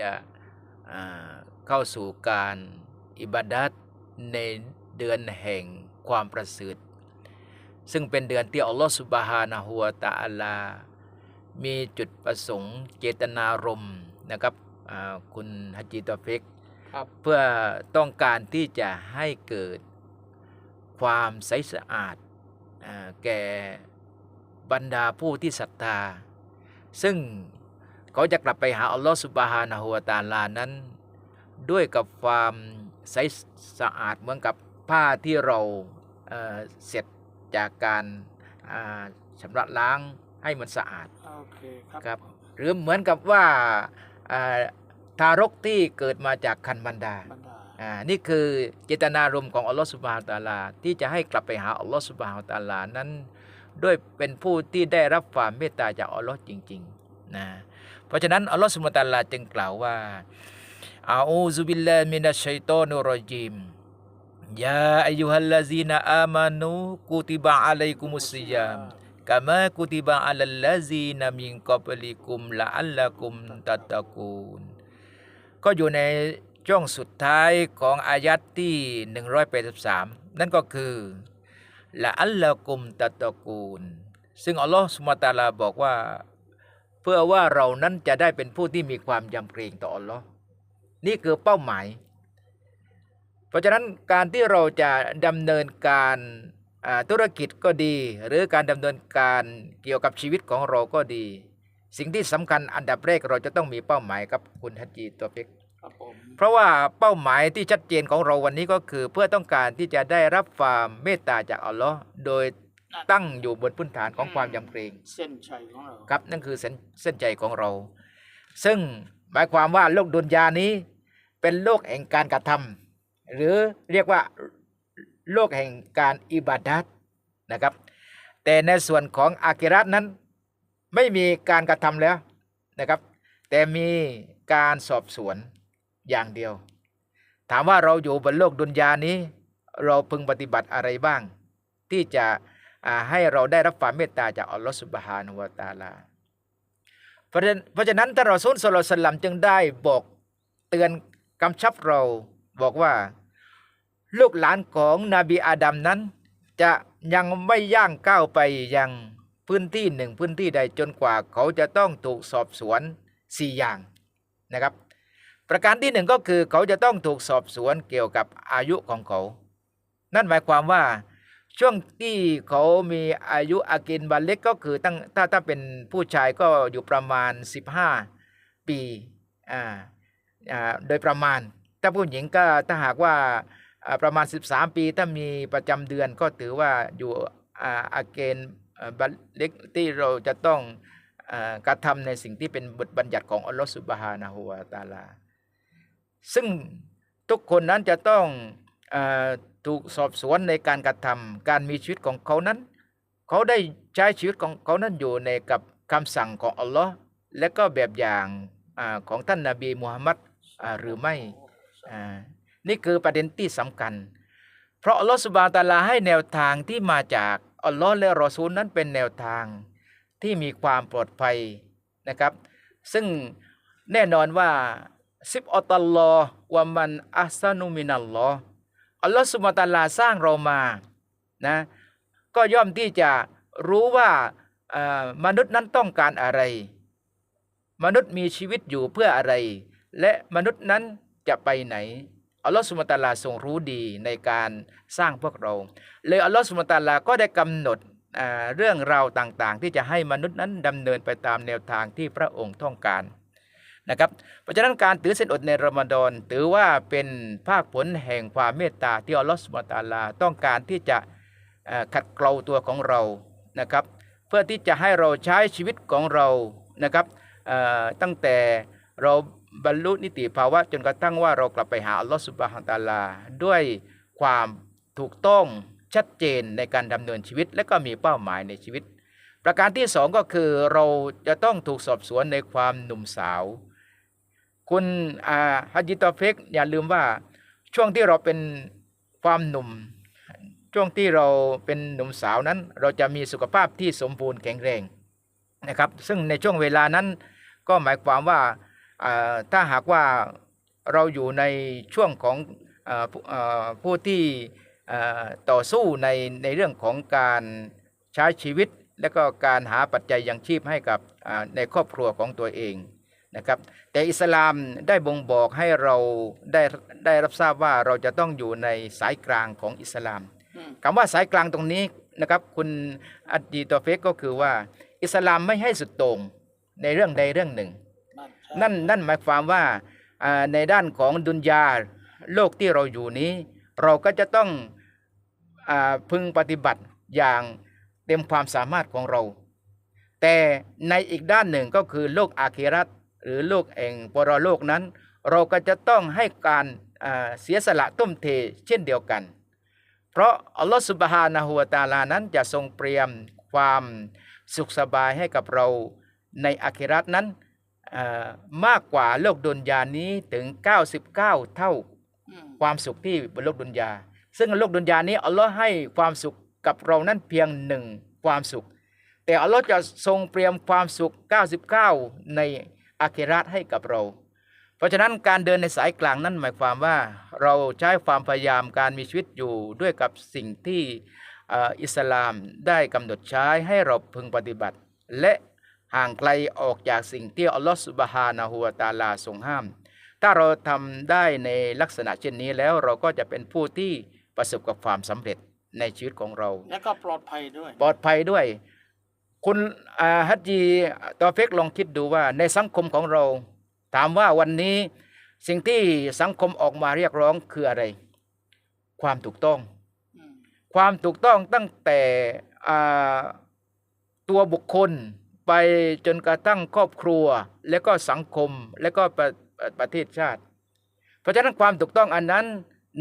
จะอ่าเข้าสู่การอิบาดัตในเดือนแห่งความประเสริฐซึ่งเป็นเดือนที่อัลลอฮฺสุบฮานะฮูวะตะอาลา มีจุดประสงค์เจตนารมณ์นะครับอ่าคุณฮัจจิตอฟิกครับเพื่อต้องการที่จะให้เกิดความใสสะอาดอ่าแก่บรรดาผู้ที่ศรัทธา ซึ่ง เขาจะกลับไปหาอัลลอฮฺสุบฮานะฮูวะตะอาลานั้น ด้วยกับความใสสะอาดเหมือนกับผ้าที่เราเอ่อเสร็จจากการอ่าชำระล้างให้มันสะอาดโอเคครับครับ หรือเหมือนกับว่าอ่าทารกที่เกิดมาจากคันบันดาบรรดาอ่านี่คือเจตนารมณ์ของอัลลอฮฺสุบฮานะฮูวะตะอาลา ที่จะให้กลับไปหาอัลลอฮฺสุบฮานะฮูวะตะอาลานั้น ด้วยเป็นผู้ที่ได้รับความเมตตาจากอัลลอฮ์จริง ๆ นะ เพราะฉะนั้นอัลลอฮฺสุบตะอาลาจึงกล่าวว่าอาอูซุบิลลามินัชชัยตอนุรจีมยาอายุฮัลลาซีนาอามานูกุติบะอะลัยกุมุสซิยามกามากุติบะอัลลาซีนามิงกอบลิกุมละอัลละกุมตัตตะกูนก็อยู่ในช่วงสุดท้ายของอายัดที่ 183 นั่นก็คือละอัลละกุมตัตตะกูนซึ่งอัลลอฮฺสุมตาลาบอกว่า พื่อว่าเรานั้นจะได้เป็นผู้ที่มีความยำเกรงต่ออัลลอฮ์นี่คือเป้าหมาย เพราะฉะนั้นการที่เราจะดำเนินการอ่าธุรกิจก็ดี หรือการดำเนินการเกี่ยวกับชีวิตของเราก็ดี สิ่งที่สำคัญอันดับแรกเราจะต้องมีเป้าหมายกับคุณฮัจจีตัวเป็กครับผมเพราะว่าเป้าหมายที่ชัดเจนของเราวันนี้ก็คือ เพื่อต้องการที่จะได้รับความเมตตาจากอัลลอฮ์โดย ตั้งอยู่บนพื้นฐานของความยำเกรงเส้นชัยของเราครับนั่นคือเส้นเส้นใจของเรา ซึ่งหมายความว่าโลกดุนยานี้ เป็นโลกแห่งการกระทำหรือเรียกว่าโลกแห่งการอิบาดัตนะครับ แต่ในส่วนของอากิรัตนั้นไม่มีการกระทำแล้วนะครับ แต่มีการสอบสวนอย่างเดียว ถามว่าเราอยู่บนโลกดุนยานี้ เราพึงปฏิบัติอะไรบ้าง ที่จะอ่า ให้เราได้รับความเมตตาจากอัลลอฮฺสุบฮานุวะตาลาเพราะฉะนั้นท่านรอซูลสลลัลลอฮุอะลัยฮิวะสัลลัมจึงได้บอกเตือนกำชับเราบอกว่า ลูกหลานของนบีอาดัมนั้น จะยังไม่ย่างก้าวไปยังพื้นที่หนึ่งพื้นที่ใดจนกว่าเขาจะต้องถูกสอบสวนสี่อย่างนะครับ ประการที่หนึ่งก็คือเขาจะต้องถูกสอบสวนเกี่ยวกับอายุของเขา นั่นหมายความว่า ช่วงที่เขามีอายุอากินบัลเล็กก็คือตั้งถ้าถ้าเป็นผู้ชายก็อยู่ประมาณ 15 ปีอ่าอ่าโดยประมาณ ถ้าผู้หญิงก็ถ้าหากว่าอ่าประมาณ 13 ปี ถ้ามีประจำเดือนก็ถือว่าอยู่อ่าอาเกณฑ์อ่าบัลเล็กที่เราจะต้องอ่ากระทำในสิ่งที่เป็นบทบัญญัติของอัลลอฮฺสุบฮานะฮูวะตาลา ซึ่งทุกคนนั้นจะต้องอ ถูกสอบสวนในการกระทำการมีชีวิตของเขานั้น เขาได้ใช้ชีวิตของเขานั้นอยู่ในกับคำสั่งของอัลลอฮ์และก็แบบอย่างอของท่านนาบีมูฮัมมัดหรือไม่ นี่คือประเด็นที่สำคัญ เพราะอัลลอฮ์สุบานตาลาให้แนวทางที่มาจากอัลลอฮ์และรอซูลนั้นเป็นแนวทางที่มีความปลอดภัยนะครับ ซึ่งแน่นอนว่าซิบอัตัลลอฮ์วะมันอัสซานุมินัลลอฮ์ อัลลอฮ์สุบานตาลาสร้างเรามานะก็ย่อมที่จะรู้ว่ามนุษย์นั้นต้องการอะไร มนุษย์มีชีวิตอยู่เพื่ออะไร และมนุษย์นั้นจะไปไหนอัลลอฮ์สุบานตาลาทรงรู้ดีในการสร้างพวกเรา เลยอัลลอฮ์สุบานตาลาก็ได้กำหนดเรื่องราวต่างๆ ที่จะให้มนุษย์นั้นดำเนินไปตามแนวทางที่พระองค์ต้องการ นะครับเพราะฉะนั้นการถือศีลอดในรอมฎอนถือว่าเป็นภาคผลแห่งความเมตตาที่อัลลอฮฺสุบะฮูวะตาลาต้องการที่จะขัดเกลาตัวของเรานะครับ เพื่อที่จะให้เราใช้ชีวิตของเรานะครับตั้งแต่เราบรรลุนิติภาวะจนกระทั่งว่าเรากลับไปหาอัลลอฮฺสุบฮานะฮูวะตาลา ด้วยความถูกต้องชัดเจนในการดำเนินชีวิต และก็มีเป้าหมายในชีวิต ประการที่สองก็คือเราจะต้องถูกสอบสวนในความหนุ่มสาว คุณอาฮัจิตอเฟกอย่าลืมว่าช่วงที่เราเป็นความหนุ่ม ช่วงที่เราเป็นหนุ่มสาวนั้น เราจะมีสุขภาพที่สมบูรณ์แข็งแรงนะครับ ซึ่งในช่วงเวลานั้นก็หมายความว่าถ้าหากว่าเราอยู่ในช่วงของอ่าผู้อ่าผู้ที่ต่อสู้ในในเรื่องของการใช้ชีวิต และก็การหาปัจจัยยังชีพให้กับในครอบครัวของตัวเอง นะครับ แต่อิสลามได้บ่งบอกให้เราได้ได้รับทราบว่าเราจะต้องอยู่ในสายกลางของอิสลามอืมคำว่าสายกลางตรงนี้นะครับ คุณอัดดีตอเฟกก็คือว่า อิสลามไม่ให้สุดโต่งในเรื่องใดเรื่องหนึ่ง นั่นใช่นั่นนั่นหมายความว่าอ่าในด้านของดุนยาโลกที่เราอยู่นี้ เราก็จะต้องอาพึงปฏิบัติอย่างเต็มความสามารถของเรา แต่ในอีกด้านหนึ่งก็คือโลกอาคิรัต หรือโลกแห่งปรโลกนั้น เราก็จะต้องให้การอ่าเสียสละตุ้มเทเช่นเดียวกัน เพราะอัลลอฮฺสุบฮานะฮูวตาลานั้นจะทรงเตรียมความสุขสบายให้กับเราในอาคิรัตนั้นมากกว่าโลกดุนยานี้ถึง 99 เท่าความสุขที่บนโลกดุนยา ซึ่งโลกดุนยานี้อัลลอฮ์ให้ความสุขกับเรานั้นเพียงหนึ่งความสุข แต่อัลลอฮ์จะทรงเตรียมความสุข 99 ใน อาคิรัตให้กับเรา เพราะฉะนั้นการเดินในสายกลางนั้นหมายความว่า เราใช้ความพยายามการมีชีวิตอยู่ด้วยกับสิ่งที่เอ่ออิสลามได้กำหนดใช้ให้เราพึงปฏิบัติ และห่างไกลออกจากสิ่งที่อัลลอฮฺสุบฮานะฮูวะตะอาลาทรงห้าม ถ้าเราทำได้ในลักษณะเช่นนี้แล้วเราก็จะเป็นผู้ที่ประสบกับความสำเร็จในชีวิตของเรา แล้วก็ปลอดภัยด้วย ปลอดภัยด้วย คุณอาฮัจจีตอเฟกลองคิดดูว่าในสังคมของเรา ถามว่าวันนี้สิ่งที่สังคมออกมาเรียกร้องคืออะไร ความถูกต้องอืมความถูกต้องตั้งแต่อ่าตัวบุคคลไปจนกระทั่งครอบครัว และก็สังคมและก็ประประประเทศชาติ เพราะฉะนั้นความถูกต้องอันนั้น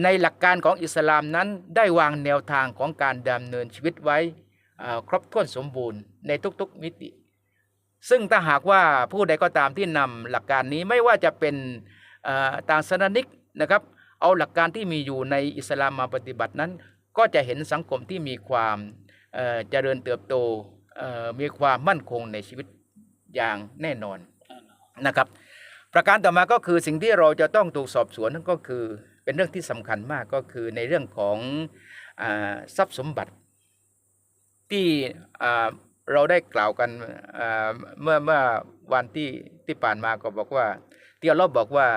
ในหลักการของอิสลามนั้นได้วางแนวทางของการดำเนินชีวิตไว้อ่า ครบถ้วนสมบูรณ์ในทุกๆมิติ ซึ่งถ้าหากว่าผู้ใดก็ตามที่นำหลักการนี้ไม่ว่าจะเป็นต่างศาสนิกนะครับ เอาหลักการที่มีอยู่ในอิสลามมาปฏิบัตินั้น ก็จะเห็นสังคมที่มีความเจริญเติบโตมีความมั่นคงในชีวิตอย่างแน่นอนนะครับ ประการต่อมาก็คือสิ่งที่เราจะต้องถูกสอบสวนนั่นก็คือเป็นเรื่องที่สำคัญมากก็คือในเรื่องของอทรัพย์สมบัติ ที่เราได้กล่าวกันเมื่อเมื่อวันที่ที่ผ่านมาก็บอกว่าที่อัลลอฮ์บอกว่า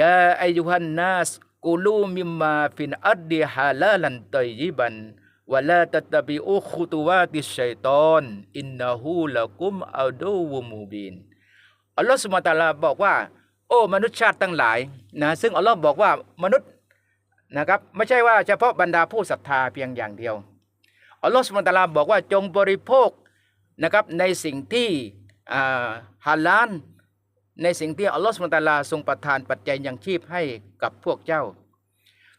ยาอายุฮันนัสกูลูมิมมาฟินอัดดิฮาลาลันตอยยิบันวะลาตัตบิอุคุตุวาติชัยตอนอินนะฮูละกุมอัลดูวมูบินอัลลอฮ์สุบฮานะตาลาบอกว่า โอ้มนุษย์ชาติทั้งหลายนะซึ่งอัลลอฮ์บอกว่ามนุษย์นะครับ ไม่ใช่ว่าเฉพาะบรรดาผู้ศรัทธาเพียงอย่างเดียว อัลลอฮฺสุบฮานตะอาลาบอกว่าจงบริโภคนะครับในสิ่งที่ฮาลาลในสิ่งที่อัลลอฮฺสุบฮานตะอาลาทรงประทานปัจจัยยังชีพให้กับพวกเจ้า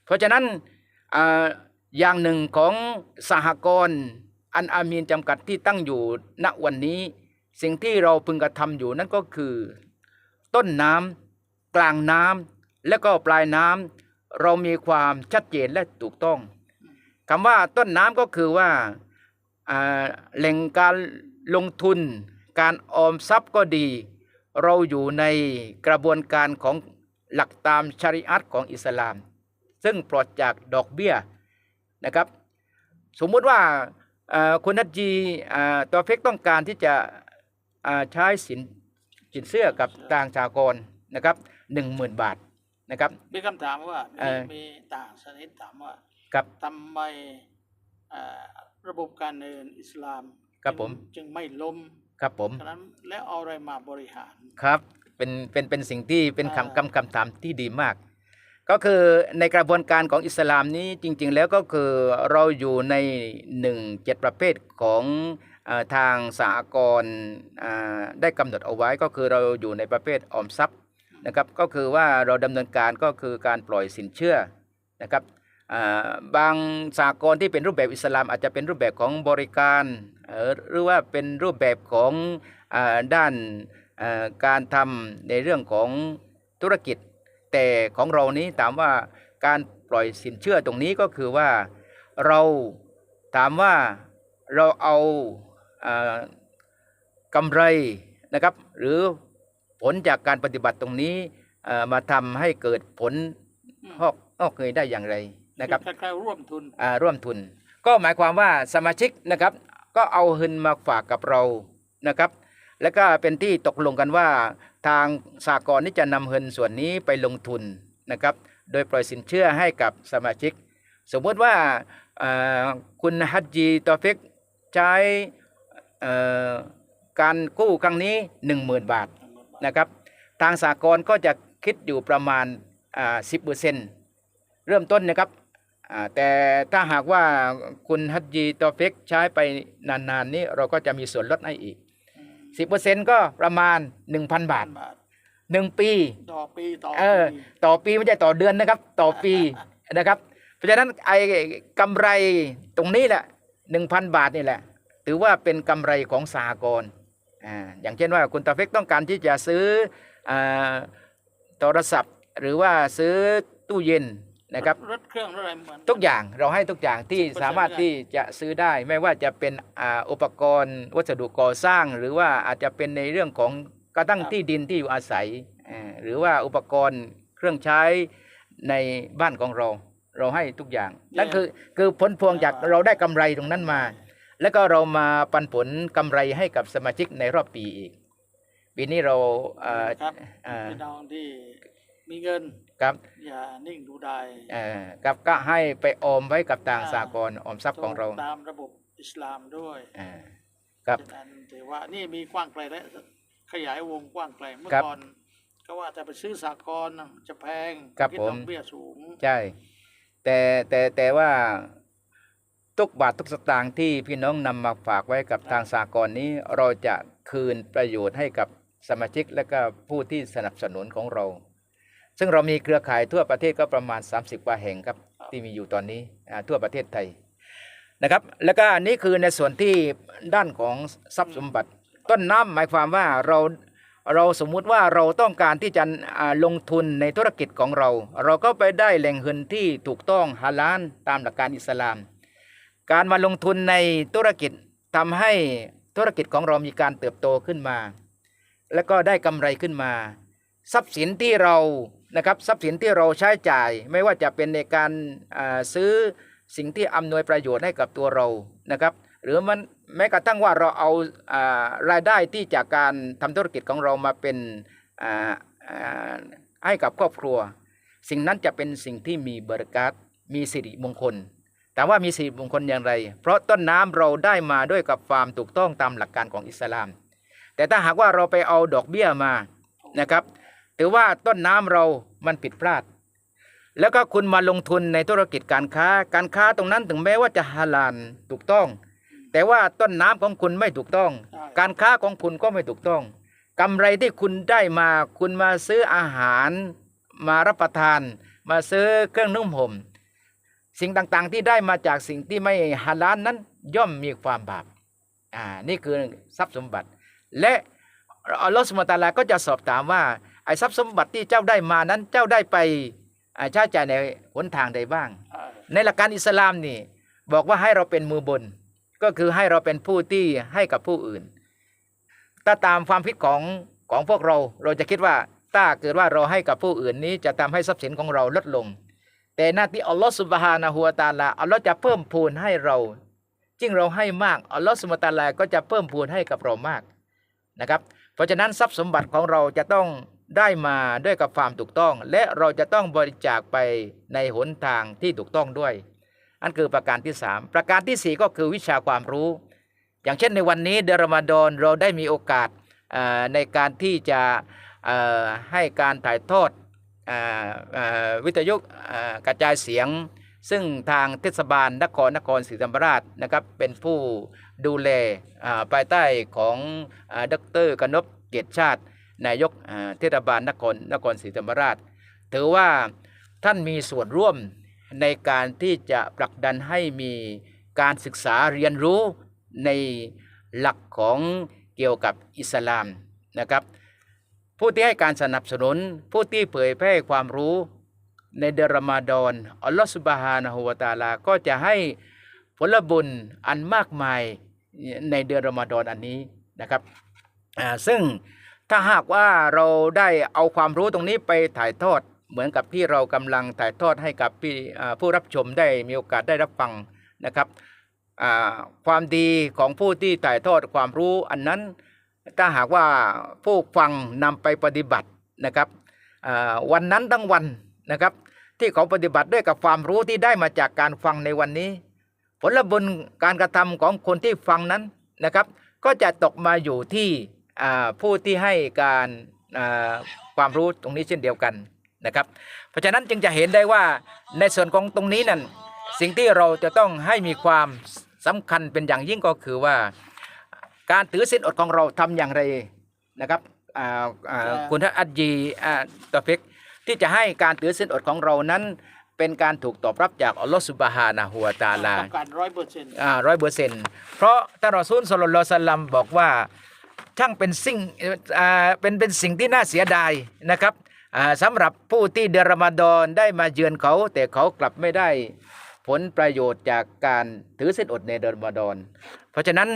เพราะฉะนั้นออย่างหนึ่งของสหกรณ์อันอามีนจำกัดที่ตั้งอยู่ณวันนี้ สิ่งที่เราพึงกระทำอยู่นั่นก็คือ ต้นน้ำกลางน้ำและก็ปลายน้ำเรามีความชัดเจนและถูกต้อง คำว่าต้นน้ำก็คือว่าอ่าแหล่งการลงทุน การออมทรัพย์ก็ดี เราอยู่ในกระบวนการของหลักตามชริอัตของอิสลาม ซึ่งปลอดจากดอกเบี้ยนะครับ สมมุติว่าอ่าคุณนัทจีอ่าตัวเฟกต้องการที่จะอ่าใช้สินสินเสื้อกับต่างชากรนะครับหนึ่งหมื่นบาทนะครับมีคำถามว่าเอ่มีอมีต่างชนิดถามว่า กับทำไมเอ่อระบบการเงินอิสลามครับผมจึงจึงไม่ล้มครับผมฉะนั้นแล้วเอาอะไรมาบริหารครับเป็นเป็นเป็นสิ่งที่เป็นอ่าคำคำคำถามที่ดีมาก ก็คือในกระบวนการของอิสลามนี้จริง ๆ แล้วก็คือเราอยู่ในหนึ่งเจ็ดประเภทของเออทางสากลอ่าได้กำหนดเอาไว้ก็คือเราอยู่ในประเภทออมทรัพย์นะครับก็คือว่าเราดำเนินการก็คือการปล่อยสินเชื่อนะครับอ่า บางสากลที่เป็นรูปแบบอิสลาม อาจจะเป็นรูปแบบของบริการเอ่อหรือว่าเป็นรูปแบบของอาด้านเอ่อการทำในเรื่องของธุรกิจ แต่ของเรานี้ถามว่าการปล่อยสินเชื่อตรงนี้ก็คือว่าเราถามว่าเราเอาเอ่อกำไรนะครับ หรือผลจากการปฏิบัติตรงนี้เอ่อมาทำให้เกิดผลอืมหอกออกเงยได้อย่างไร นะครับคล้ายๆร่วมทุนอ่าร่วมทุน ก็หมายความว่าสมาชิกนะครับ ก็เอาเงินมาฝากกับเรานะครับ แล้วก็เป็นที่ตกลงกันว่า ทางสากลนี้จะนำเงินส่วนนี้ไปลงทุนนะครับ โดยปล่อยสินเชื่อให้กับสมาชิก สมมติว่าเอ่อคุณฮัจจีตอฟิกใช้เอ่อการกู้ครั้งนี้ 10,000 บาทนะครับทางสากลก็จะคิดอยู่ประมาณอ่า10%เริ่มต้นนะครับอ่า แต่ถ้าหากว่าคุณฮัจจีตอเฟกใช้ไปนานๆนี้เราก็จะมีส่วนลดให้อีก 10%ก็ประมาณ 1,000 บาทบาท1ปีต่อปีต่อเออปีต่อปีไม่ใช่ต่อเดือนนะครับ ต่อปีนะครับ เพราะฉะนั้นไอ้กำไรตรงนี้แหละ1,000บาทนี่แหละ ถือว่าเป็นกำไรของสหกรณ์อ่าอย่างเช่นว่าคุณตาเฟกต้องการที่จะซื้ออาโทรศัพท์ หรือว่าซื้อตู้เย็น นะครับรถเครื่องรถอะไรเหมือนทุกอย่างเราให้ทุกอย่างที่10%สามารถที่จะซื้อได้ ไม่ว่าจะเป็นอ่าอุปกรณ์วัสดุก่อสร้าง หรือว่าอาจจะเป็นในเรื่องของกระตั้งที่ดินที่อยู่อาศัยอ่าหรือว่าอุปกรณ์เครื่องใช้ในบ้านของเรา เราให้ทุกอย่าง นั่นคือคือผลพวงจากเราได้กำไรตรงนั้นมา แล้วก็เรามาปันผลกำไรให้กับสมาชิกในรอบปีอีกปีนี้เราอ่าครับอ่าพี่น้องที่มีเงิน ครับอย่านิ่งดูได้เอ่อกับก็ให้ไปออมไว้กับทางสากลออมทรัพย์ของเราตามระบบอิสลามด้วยอ่าครับฉะนั้นถือว่านี่มีกว้างไกลและขยายวงกว้างไกลเมื่อครับก่อนก็ว่าจะไปซื้อสากลน่ะจะแพงครับคิดผมดอกเบี้ยสูงใช่แต่แต่แต่ว่าทุกบาททุกสตางค์ที่พี่น้องนำมาฝากไว้กับทางสากลนี้ เราจะคืนประโยชน์ให้กับสมาชิกและก็ผู้ที่สนับสนุนของเรา ซึ่งเรามีเครือข่ายทั่วประเทศก็ประมาณ 30 กว่าแห่งครับที่มีอยู่ตอนนี้ทั่วประเทศไทยนะครับ แล้วก็นี้คือในส่วนที่ด้านของทรัพย์สมบัติ ต้นน้ำหมายความว่าเราเราสมมุติว่าเราต้องการที่จะลงทุนในธุรกิจของเรา เราก็ไปได้แหล่งเงินที่ถูกต้องฮาลาลตามหลักการอิสลาม การมาลงทุนในธุรกิจทำให้ธุรกิจของเรามีการเติบโตขึ้นมา แล้วก็ได้กำไรขึ้นมา ทรัพย์สินที่เรา นะครับทรัพย์สินที่เราใช้จ่ายไม่ว่าจะเป็นในการซื้อสิ่งที่อำนวยประโยชน์ให้กับตัวเรานะครับ หรือมันแม้กระทั่งว่าเราเอารายได้ที่จากการทำธุรกิจของเรามาเป็นให้กับครอบครัว สิ่งนั้นจะเป็นสิ่งที่มีบริการมีสิริมงคลแต่ว่ามีสิริมงคลอย่างไร เพราะต้นน้ำเราได้มาด้วยกับความถูกต้องตามหลักการของอิสลาม แต่ถ้าหากว่าเราไปเอาดอกเบี้ยมานะครับ ถือว่าต้นน้ำเรามันผิดพลาด แล้วก็คุณมาลงทุนในธุรกิจการค้า การค้าตรงนั้นถึงแม้ว่าจะฮาลาลถูกต้อง แต่ว่าต้นน้ำของคุณไม่ถูกต้องใช่การค้าของคุณก็ไม่ถูกต้องกำไรที่คุณได้มาคุณมาซื้ออาหารมารับประทาน มาซื้อเครื่องนุ่มห่มสิ่งต่างๆที่ได้มาจากสิ่งที่ไม่ฮาลาลนั้นย่อมมีความบาปอ่านี่คือทรัพย์สมบัติ และอัลลอฮฺสุบฮานะฮูวะตะอาลาก็จะสอบถามว่า ไอ้ทรัพย์สมบัติที่เจ้าได้มานั้นเจ้าได้ไปอ่าใช้จ่ายในหนทางใดบ้างอ่าในหลักการอิสลามนี่บอกว่าให้เราเป็นมือบน ก็คือให้เราเป็นผู้ที่ให้กับผู้อื่น ถ้าตามความคิดของของพวกเราเราจะคิดว่าถ้าเกิดว่าเราให้กับผู้อื่นนี้จะทำให้ทรัพย์สินของเราลดลง แต่หน้าที่อัลลอฮฺสุบฮานะฮูวะตะอาลาอัลลอฮ์จะเพิ่มพูนให้เรายิ่งเราให้มากอัลลอฮฺสุบฮานะฮูวะตะอาลาก็จะเพิ่มพูนให้กับเรามากนะครับ เพราะฉะนั้นทรัพย์สมบัติของเราจะต้อง ได้มาด้วยกับความถูกต้อง และเราจะต้องบริจาคไปในหนทางที่ถูกต้องด้วย อันคือประการที่ 3 ประการทีสี่4 ก็คือวิชาความรู้ อย่างเช่นในวันนี้เดือนรอมฎอนเราได้มีโอกาสในการที่จะให้การถ่ายทอดออวิทยุกระจายเสียง ซึ่งทางเทศบาลนครนครศรีธรรมราชนะครับเป็นผู้ดูแลภายใต้ของอดรกนพเกียรติชาติ นายกเทศบาลนครนครศรีธรรมราช ถือว่าท่านมีส่วนร่วมในการที่จะผลักดันให้มีการศึกษาเรียนรู้ในหลักของเกี่ยวกับอิสลามนะครับ ผู้ที่ให้การสนับสนุนผู้ที่เผยแพร่ความรู้ในเดือนรอมฎอนอัลลอฮฺสุบฮานะฮูวะตาลา ก็จะให้ผลบุญอันมากมายในเดือนรอมฎอนอันนี้นะครับซึ่ง ถ้าหากว่าเราได้เอาความรู้ตรงนี้ไปถ่ายทอด เหมือนกับที่เรากำลังถ่ายทอดให้กับผู้รับชมได้มีโอกาสได้รับฟังนะครับความดีของผู้ที่ถ่ายทอดความรู้อันนั้น ถ้าหากว่าผู้ฟังนำไปปฏิบัตินะครับวันนั้นทั้งวันนะครับ ที่เขาปฏิบัติด้วยกับความรู้ที่ได้มาจากการฟังในวันนี้ ผลบุญการกระทำของคนที่ฟังนั้นนะครับ ก็จะตกมาอยู่ที่ ผู้ที่ให้การอ่าความรู้ตรงนี้เช่นเดียวกันนะครับ เพราะฉะนั้นจึงจะเห็นได้ว่าในส่วนของตรงนี้นั่นสิ่งที่เราจะต้องให้มีความสำคัญเป็นอย่างยิ่งก็คือว่า การถือศีลอดของเราทำอย่างไรนะครับอ่าอ่าครับคุณทัศน์อัจจีอ่าตอฟิกที่จะให้การถือศีลอดของเรานั้น เป็นการถูกตอบรับจากอัลลอฮฺสุบฮานะฮูวะตะอาลาต้องการร้อยเปอร์เซ็นต์ร้อยเปอร์เซ็นต์เพราะท่านรอซูลสลลัลลอฮุอะลัยฮิวะสัลลัมบอกว่า ช่างเป็นสิ่งเป็นเป็นสิ่งที่น่าเสียดายนะครับสำหรับผู้ที่เดอรอมฎอนได้มาเยือนเขา แต่เขากลับไม่ได้ผลประโยชน์จากการถือศีลอดในเดอรอมฎอน เพราะฉะนั้น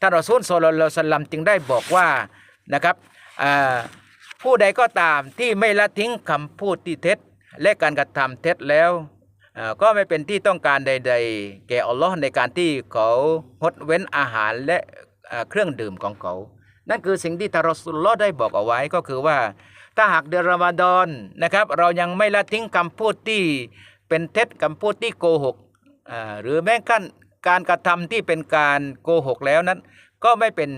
ท่านรอซูลสลลัลลลสลัมจึงได้บอกว่านะครับผู้ใดก็ตามที่ไม่ละทิ้งคำพูดที่เท็จ และการกระทำเท็จแล้วก็ไม่เป็นที่ต้องการใด ๆ แก่อัลลอฮ์ในการที่เขางดเว้นอาหารและเครื่องดื่มของเขา นั่นคือสิ่งที่ทารสุลลอฮ์ได้บอกเอาไว้ก็คือว่า ถ้าหากเดือนรอมฎอนนะครับเรายังไม่ละทิ้งคำพูดที่เป็นเท็จคำพูดที่โกหกหรือแม้กระทั่งการกระทำที่เป็นการโกหกแล้วนั้น ก็ไม่เป็น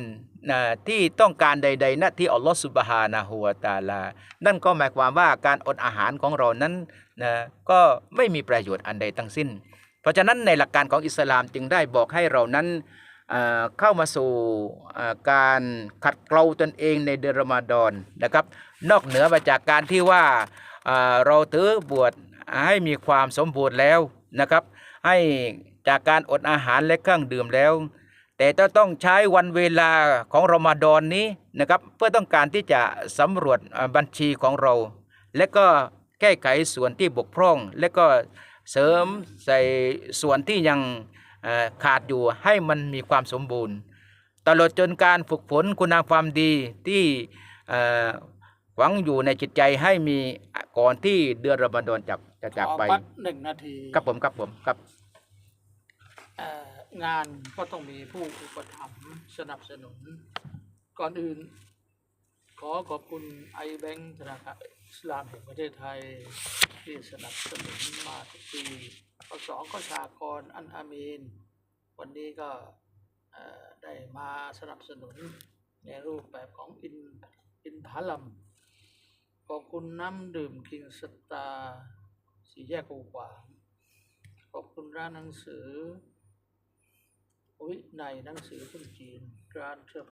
ที่ต้องการใดๆนะที่อัลลอฮ์สุบฮานะฮูวตาลา นั่นก็หมายความว่าการอดอาหารของเรานั้นนะก็ไม่มีประโยชน์อันใดทั้งสิ้น เพราะฉะนั้นในหลักการของอิสลามจึงได้บอกให้เรานั้น เข้ามาสู่การขัดเกลาตนเองในเดือนรอมฎอนนะครับ นอกเหนือมาจากการที่ว่าเราถือบวชให้มีความสมบูรณ์แล้วนะครับ ให้จากการอดอาหารและเครื่องดื่มแล้ว แต่จะต้องใช้วันเวลาของรอมฎอนนี้นะครับ เพื่อต้องการที่จะสำรวจบัญชีของเรา และก็แก้ไขส่วนที่บกพร่อง และก็เสริมใส่ส่วนที่ยัง ขาดอยู่ให้มันมีความสมบูรณ์ ตลอดจนการฝึกฝนคุณงามความดีที่เอ่อหวังอยู่ในจิตใจให้มีก่อนที่เดือนรอมฎอนจะจะจากไปขอพักหนึ่งนาทีครับผมครับผมครับเอ่องานก็ต้องมีผู้อุปถัมภ์สนับสนุน ก่อนอื่น ขอขอบคุณไอแบงค์ธนาคารอิสลามแห่งประเทศไทย ที่สนับสนุนมาทุกปีข้อสองก็สากรอันอามีน วันนี้ก็ได้มาสนับสนุนในรูปแบบของอินอินพาลัมขอบคุณน้ำดื่มคิงสตาร์สีแยกกูขวางขอบคุณร้านหนังสือ วิในหนังสือคนจีนร้านเสื้อ